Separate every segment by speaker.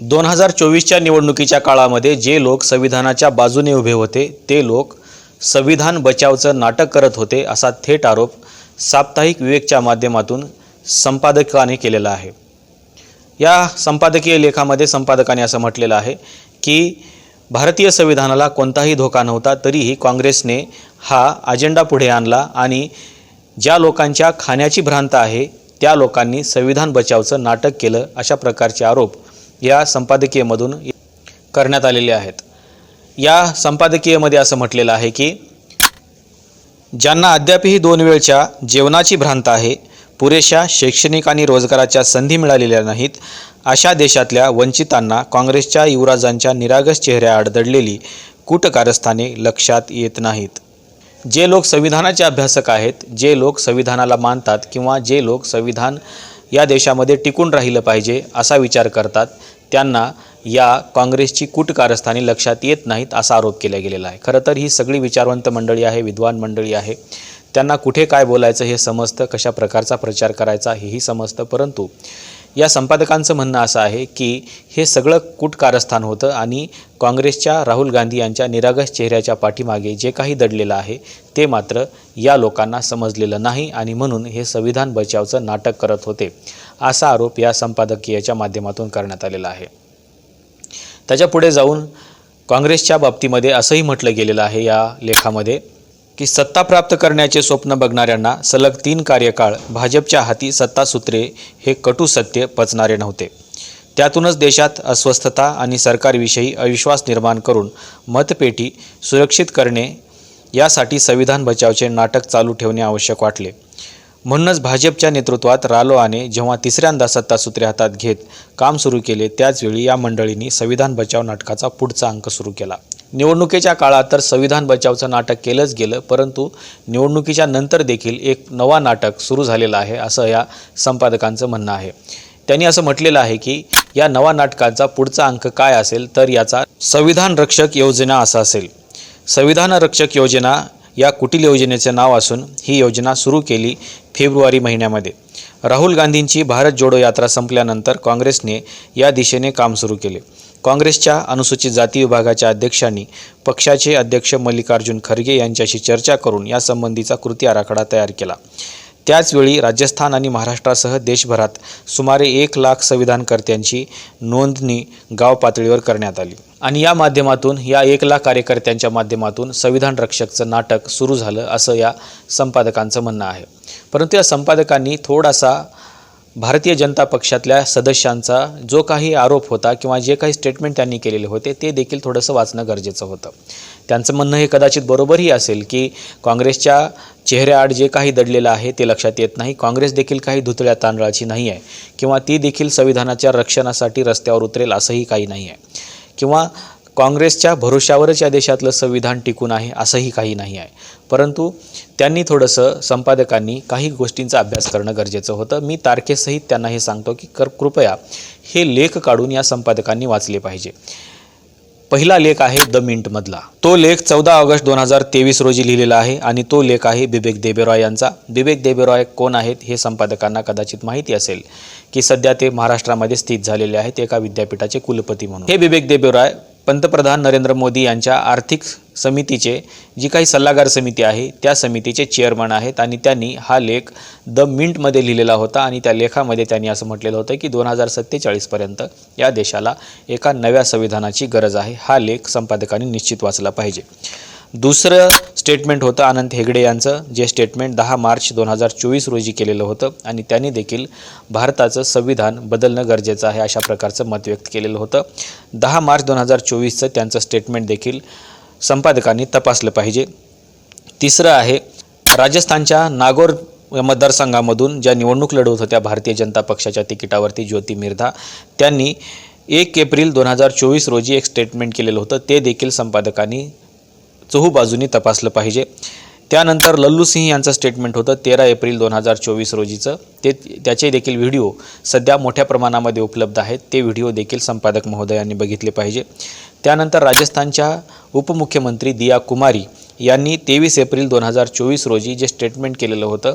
Speaker 1: दोन हजार चोवीसच्या निवडणुकीच्या काळामध्ये जे लोक संविधानाच्या बाजूने उभे होते ते लोक संविधान बचावचं नाटक करत होते असा थेट आरोप साप्ताहिक विवेकच्या माध्यमातून संपादकाने केलेला आहे. या संपादकीय लेखामध्ये संपादकाने असं म्हटलेलं आहे की भारतीय संविधानाला कोणताही धोका नव्हता तरीही काँग्रेसने हा अजेंडा पुढे आणला आणि ज्या लोकांच्या खाण्याची भ्रांत आहे त्या लोकांनी संविधान बचावचं नाटक केलं अशा प्रकारचे आरोप या संपादकीयमधून करण्यात आलेले आहेत. या संपादकीयमध्ये असं म्हटलेलं आहे की ज्यांना अद्यापही दोन वेळच्या जेवणाची भ्रांत आहे पुरेशा शैक्षणिक आणि रोजगाराच्या संधी मिळालेल्या नाहीत अशा देशातल्या वंचितांना काँग्रेसच्या युवराजांच्या निरागस चेहऱ्या दडलेली कूटकारस्थाने लक्षात येत नाहीत. जे लोक संविधानाचे अभ्यासक आहेत जे लोक संविधानाला मानतात किंवा जे लोक संविधान या देशामध्ये टिकून राहिलं पाहिजे असा विचार करतात. त्यांना या काँग्रेसची कूटकारस्थानी लक्षात येत नाहीत असा आरोप केला गेलेला आहे. खरं तर ही सगळी विचारवंत मंडळी आहे विद्वान मंडळी आहे. त्यांना कुठे काय बोलायचं हे समजतं कशा प्रकारचा प्रचार करायचा हेही समजतं परंतु या संपादकांचं म्हणणं असं आहे की हे सगळं कूटकारस्थान होतं आणि काँग्रेसच्या राहुल गांधी यांच्या निरागस चेहऱ्याच्या पाठीमागे जे काही दडलेलं आहे ते मात्र या लोकांना समजलेलं नाही आणि म्हणून हे संविधान बचावचं नाटक करत होते असा आरोप या संपादकीयाच्या माध्यमातून करण्यात आलेला आहे. त्याच्या पुढे जाऊन काँग्रेसच्या बाबतीमध्ये असंही म्हटलं गेलेलं आहे या लेखामध्ये की सत्ता प्राप्त करण्याचे स्वप्न बघणाऱ्यांना सलग तीन कार्यकाळ भाजपच्या हाती सत्तासूत्रे हे कटू सत्य पचणारे नव्हते. त्यातूनच देशात अस्वस्थता आणि सरकारविषयी अविश्वास निर्माण करून मतपेटी सुरक्षित करणे यासाठी संविधान बचावचे नाटक चालू ठेवणे आवश्यक वाटले. म्हणूनच भाजपच्या नेतृत्वात रालोआने जेव्हा तिसऱ्यांदा सत्तासूत्रे हातात घेत काम सुरू केले त्याचवेळी या मंडळींनी संविधान बचाव नाटकाचा पुढचा अंक सुरू केला. निवडणुकीच्या काळात तर संविधान बचावचं नाटक केलंच गेलं परंतु निवडणुकीच्या नंतर देखील एक नवा नाटक सुरू झालेलं आहे असं या संपादकांचं म्हणणं आहे. त्यांनी असं म्हटलेलं आहे की या नवा नाटकाचा पुढचा अंक काय असेल तर याचा संविधान रक्षक योजना असा असेल. संविधान रक्षक योजना या कुटील योजनेचे नाव असून ही योजना सुरू केली फेब्रुवारी महिन्यामध्ये. राहुल गांधींची भारत जोडो यात्रा संपल्यानंतर काँग्रेसने या दिशेने काम सुरू केले. काँग्रेसच्या अनुसूचित जाती विभागाच्या अध्यक्षांनी पक्षाचे अध्यक्ष मल्लिकार्जुन खरगे यांच्याशी चर्चा करून यासंबंधीचा कृती आराखडा तयार केला. त्याचवेळी राजस्थान आणि महाराष्ट्रासह देशभरात सुमारे एक लाख संविधानकर्त्यांची नोंदणी गाव पातळीवर करण्यात आली. आणि या माध्यमातून या एक लाख कार्यकर्त्यांच्या माध्यमातून संविधान रक्षकचं नाटक सुरू झालं असं या संपादकांचं म्हणणं आहे. परंतु या संपादकांनी थोडासा भारतीय जनता पक्षातल्या सदस्यांचा जो काही आरोप होता किंवा जे काही स्टेटमेंट त्यांनी केलेले होते ते देखील थोडंसं वाचणं गरजेचं होतं. त्यांचं म्हणणं हे कदाचित बरोबरही असेल की काँग्रेसच्या चेहऱ्याआड जे काही दडलेलं आहे ते लक्षात येत नाही. काँग्रेस देखील काही धुतळ्या तांदळाची नाही आहे. किंवा ती देखील संविधानाच्या रक्षणासाठी रस्त्यावर उतरेल असंही काही नाही आहे. किंवा काँग्रेसच्या भरोशावरच या देशातलं संविधान टिकून आहे असंही काही नाही आहे. परंतु त्यांनी थोडंसं संपादकांनी काही गोष्टींचा अभ्यास करणं गरजेचं होतं. मी तारखेसहित त्यांना हे सांगतो की कर कृपया हे लेख काढून या संपादकांनी वाचले पाहिजे. पहिला लेख आहे द मिंटमधला. तो लेख चौदा ऑगस्ट दोन हजार तेवीस रोजी लिहिलेला आहे आणि तो लेख आहे बिबेक देबेरॉय यांचा. बिबेक देबेरॉय कोण आहेत हे संपादकांना कदाचित माहिती असेल की सध्या ते महाराष्ट्रामध्ये स्थित झालेले आहेत एका विद्यापीठाचे कुलपती म्हणून. हे बिबेक देबेरॉय पंतप्रधान नरेंद्र मोदी यांच्या आर्थिक समितीचे जी काही सल्लागार समिती आहे त्या समितीचे चेअरमन आहेत आणि त्यांनी हा लेख द मिंटमध्ये लिहिलेला होता आणि त्या लेखामध्ये त्यांनी असं म्हटलेलं होतं की दोन हजार सत्तेचाळीसपर्यंत या देशाला एका नव्या संविधानाची गरज आहे. हा लेख संपादकांनी निश्चित वाचला पाहिजे. दुसरं स्टेटमेंट होतं अनंत हेगडे यांचं जे स्टेटमेंट दहा मार्च दोन हजार चोवीस रोजी केलेलं होतं आणि त्यांनी देखील भारताचं संविधान बदलणं गरजेचं आहे अशा प्रकारचं मत व्यक्त केलेलं होतं. दहा मार्च दोन हजार चोवीसचं त्यांचं स्टेटमेंट देखील संपादकांनी तपासलं पाहिजे. तिसरं आहे राजस्थानच्या नागोर मतदारसंघामधून ज्या निवडणूक लढवत होत्या भारतीय जनता पक्षाच्या तिकिटावरती ज्योती मिर्धा त्यांनी एक एप्रिल दोन हजार चोवीस रोजी एक स्टेटमेंट केलेलं होतं. ते देखील संपादकांनी चहूबाजूनी तपासलं पाहिजे. त्यानंतर लल्लू सिंह यांचं स्टेटमेंट होतं तेरा एप्रिल दोन हजार चोवीस रोजीचं. ते त्याचे देखील व्हिडिओ सध्या मोठ्या प्रमाणामध्ये उपलब्ध आहेत. ते व्हिडिओ देखील संपादक महोदयांनी बघितले पाहिजे. त्यानंतर राजस्थानच्या उपमुख्यमंत्री दिया कुमारी यांनी तेवीस एप्रिल दोन हजार चोवीस रोजी जे स्टेटमेंट केलेलं होतं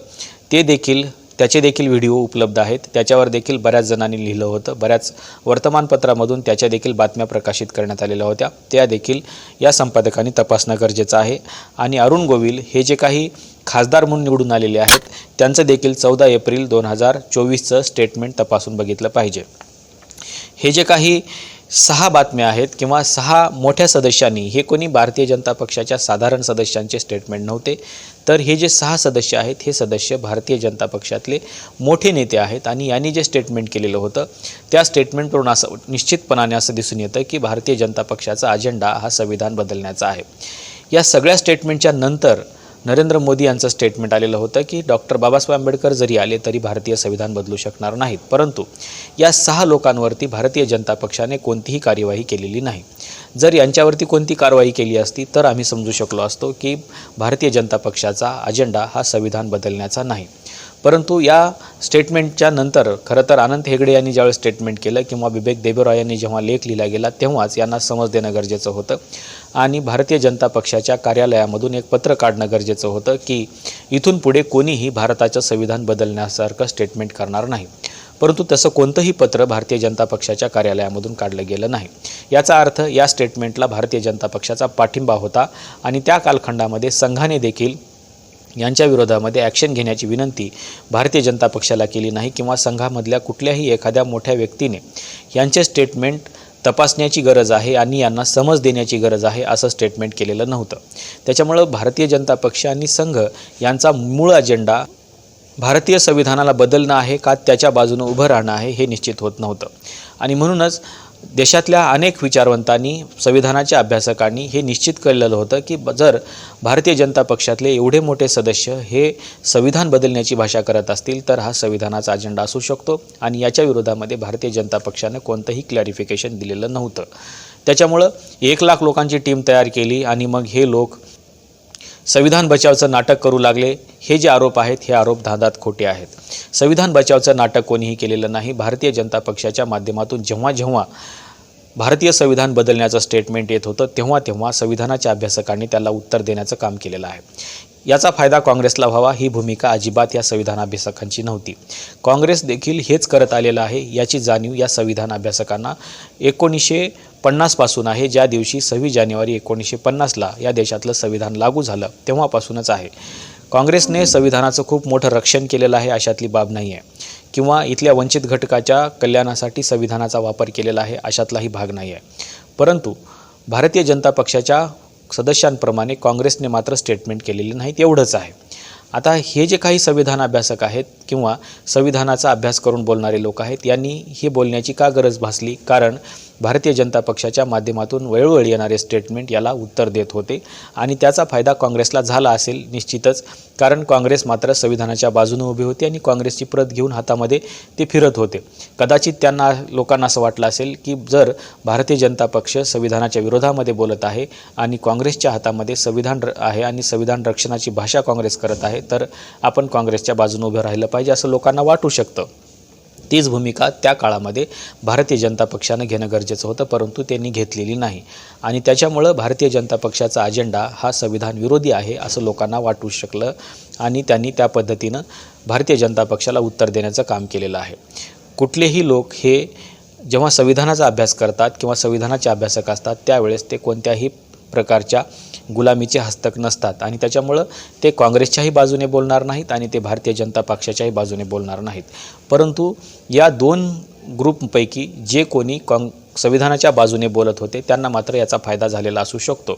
Speaker 1: ते देखील त्याचे देखील व्हिडिओ उपलब्ध आहेत. त्याच्यावर देखील बऱ्याच जणांनी लिहिलं होतं. बऱ्याच वर्तमानपत्रामधून त्याच्या देखील बातम्या प्रकाशित करण्यात आलेल्या होत्या. त्या देखील या संपादकांनी तपासणं गरजेचं आहे. आणि अरुण गोविल हे जे काही खासदार म्हणून निवडून आलेले आहेत त्यांचं देखील चौदा एप्रिल दोन हजार चोवीसचं स्टेटमेंट तपासून बघितलं पाहिजे. हे जे काही सहा बातम्या आहेत किंवा सहा मोठ्या सदस्यांनी हे कोणी भारतीय जनता पक्षाच्या साधारण सदस्यांचे स्टेटमेंट नव्हते. तर हे जे सहा सदस्य आहेत हे सदस्य भारतीय जनता पक्षातले मोठे नेते आहेत आणि यांनी जे स्टेटमेंट केलेलं होतं त्या स्टेटमेंटवरून असं निश्चितपणाने असं दिसून येतं की भारतीय जनता पक्षाचा अजेंडा हा संविधान बदलण्याचा आहे. या सगळ्या स्टेटमेंटच्या नंतर नरेंद्र मोदी यांचं स्टेटमेंट आलेलं होतं की डॉक्टर बाबासाहेब आंबेडकर जरी आले तरी भारतीय संविधान बदलू शकणार नाहीत. परंतु या सहा लोकांवरती भारतीय जनता पक्षाने कोणतीही कार्यवाही केलेली नाही. जर यांच्यावरती कोणती कारवाई केली असती तर आम्ही समजू शकलो असतो की भारतीय जनता पक्षाचा अजेंडा हा संविधान बदलण्याचा नाही. परंतु या स्टेटमेंटच्या नंतर खरं तर आनंद हेगडे यांनी ज्यावेळेस स्टेटमेंट केलं किंवा विवेक देबरॉय यांनी जेव्हा लेख लिहिला गेला तेव्हाच यांना समज देणं गरजेचं होतं. आणि भारतीय जनता पक्षाच्या कार्यालयामधून एक पत्र काढणं गरजेचं होतं की इथून पुढे कोणीही भारताचं संविधान बदलण्यासारखं स्टेटमेंट करणार नाही. परंतु तसं कोणतंही पत्र भारतीय जनता पक्षाच्या कार्यालयामधून काढलं गेलं नाही. याचा अर्थ या स्टेटमेंटला भारतीय जनता पक्षाचा पाठिंबा होता. आणि त्या कालखंडामध्ये संघाने देखील यांच्या विरोधामध्ये ॲक्शन घेण्याची विनंती भारतीय जनता पक्षाला केली नाही किंवा संघामधल्या कुठल्याही एखाद्या मोठ्या व्यक्तीने यांचे स्टेटमेंट तपासण्याची गरज आहे आणि यांना समज देण्याची गरज आहे असं स्टेटमेंट केलेलं नव्हतं. त्याच्यामुळं भारतीय जनता पक्ष आणि संघ यांचा मूळ अजेंडा भारतीय संविधानाला बदलणं आहे का त्याच्या बाजूनं उभं राहणं आहे हे निश्चित होत नव्हतं. आणि म्हणूनच देशातल्या अनेक विचारवंतांनी संविधानाच्या अभ्यासकांनी हे निश्चित केलेलं होतं की जर भारतीय जनता पक्षातले एवढे मोठे सदस्य हे संविधान बदलण्याची भाषा करत असतील तर हा संविधानाचा अजेंडा असू शकतो आणि याच्या विरोधामध्ये भारतीय जनता पक्षानं कोणतंही क्लॅरिफिकेशन दिलेलं नव्हतं. त्याच्यामुळं एक लाख लोकांची टीम तयार केली आणि मग हे लोक संविधान बचावचं नाटक करू लागले. हे जे आरोप आहेत हे आरोप धादात खोटे आहेत. संविधान बचावचं नाटक कोणीही केलेलं नाही. भारतीय जनता पक्षाच्या माध्यमातून जेव्हा जेव्हा भारतीय संविधान बदलण्याचं स्टेटमेंट येत होतं तेव्हा तेव्हा संविधानाच्या अभ्यासकांनी त्याला उत्तर देण्याचं काम केलेलं आहे. याचा फायदा काँग्रेसला व्हावा ही भूमिका अजिबात या संविधान अभ्यासकांची नव्हती. काँग्रेस देखील हेच करत आलेलं आहे याची जाणीव या संविधान अभ्यासकांना एकोणीसशे पन्नासपासून आहे ज्या दिवशी सव्वीस जानेवारी एकोणीसशे पन्नासला या देशातलं संविधान लागू झालं तेव्हापासूनच आहे. काँग्रेसने संविधानाचं खूप मोठं रक्षण केलेलं आहे अशातली बाब नाही आहे किंवा इथल्या वंचित घटकाच्या कल्याणासाठी संविधानाचा वापर केलेला आहे अशातलाही भाग नाही आहे परंतु भारतीय जनता पक्षाच्या सदस्यांप्रमाणे काँग्रेसने मात्र स्टेटमेंट केलेले नाहीत एवढंच आहे. आता हे जे काही संविधान अभ्यासक आहेत किंवा संविधानाचा अभ्यास करून बोलणारे लोक आहेत यांनी ही बोलण्याची का गरज भासली? कारण भारतीय जनता पक्षाच्या माध्यमातून वेळोवेळी येणारे स्टेटमेंट याला उत्तर देत होते. आणि त्याचा फायदा काँग्रेसला झाला असेल निश्चितच. कारण काँग्रेस मात्र संविधानाच्या बाजूने उभी होती आणि काँग्रेसची प्रत घेऊन हातामध्ये ते फिरत होते. कदाचित त्यांना लोकांना असं वाटलं असेल की जर भारतीय जनता पक्ष संविधानाच्या विरोधामध्ये बोलत आहे आणि काँग्रेसच्या हातामध्ये संविधान र- आहे आणि संविधान रक्षणाची भाषा काँग्रेस करत आहे तर आपण काँग्रेसच्या बाजूने उभं राहिलं पाहिजे असं लोकांना वाटू शकतं. तीच भूमिका त्या काळामध्ये भारतीय जनता पक्षानं घेणं गरजेचं होतं परंतु त्यांनी घेतलेली नाही. आणि त्याच्यामुळं भारतीय जनता पक्षाचा अजेंडा हा संविधान विरोधी आहे असं लोकांना वाटू शकलं आणि त्यांनी त्या पद्धतीनं भारतीय जनता पक्षाला उत्तर देण्याचं काम केलेलं आहे. कुठलेही लोक हे जेव्हा संविधानाचा अभ्यास करतात किंवा संविधानाचे अभ्यासक असतात त्यावेळेस ते कोणत्याही प्रकारच्या गुलामीचे हस्तक नसतात आणि त्याच्यामुळं ते काँग्रेसच्याही बाजूने बोलणार नाहीत आणि ते भारतीय जनता पक्षाच्याही बाजूने बोलणार नाहीत. परंतु या दोन ग्रुपपैकी जे कोणी काँग संविधानाच्या बाजूने बोलत होते त्यांना मात्र याचा फायदा झालेला असू शकतो.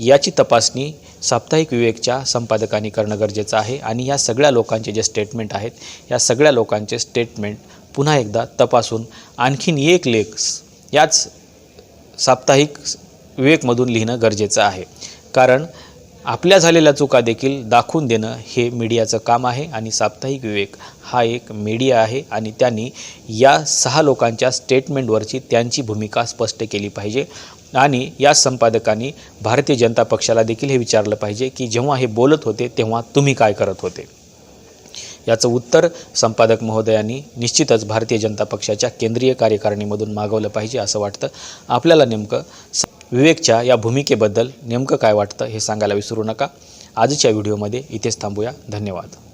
Speaker 1: याची तपासणी साप्ताहिक विवेकच्या संपादकांनी करणं गरजेचं आहे आणि या सगळ्या लोकांचे जे स्टेटमेंट आहेत या सगळ्या लोकांचे स्टेटमेंट पुन्हा एकदा तपासून आणखीन एक लेख याच साप्ताहिक विवेकमधून लिहिणं गरजेचं आहे. कारण आपल्या झालेल्या चुका देखील दाखवून देणं हे मीडियाचं काम आहे आणि साप्ताहिक विवेक हा एक मीडिया आहे आणि त्यांनी या सहा लोकांच्या स्टेटमेंटवरची त्यांची भूमिका स्पष्ट केली पाहिजे आणि या संपादकांनी भारतीय जनता पक्षाला देखील हे विचारलं पाहिजे की जेव्हा हे बोलत होते तेव्हा तुम्ही काय करत होते? याचं उत्तर संपादक महोदयांनी निश्चितच भारतीय जनता पक्षाच्या केंद्रीय कार्यकारिणीमधून मागवलं पाहिजे असं वाटतं. आपल्याला नेमकं विवेकच्या या भूमिकेबद्दल नेमकं काय वाटतं हे सांगायला विसरू नका. आजच्या व्हिडिओमध्ये इथेच थांबूया. धन्यवाद.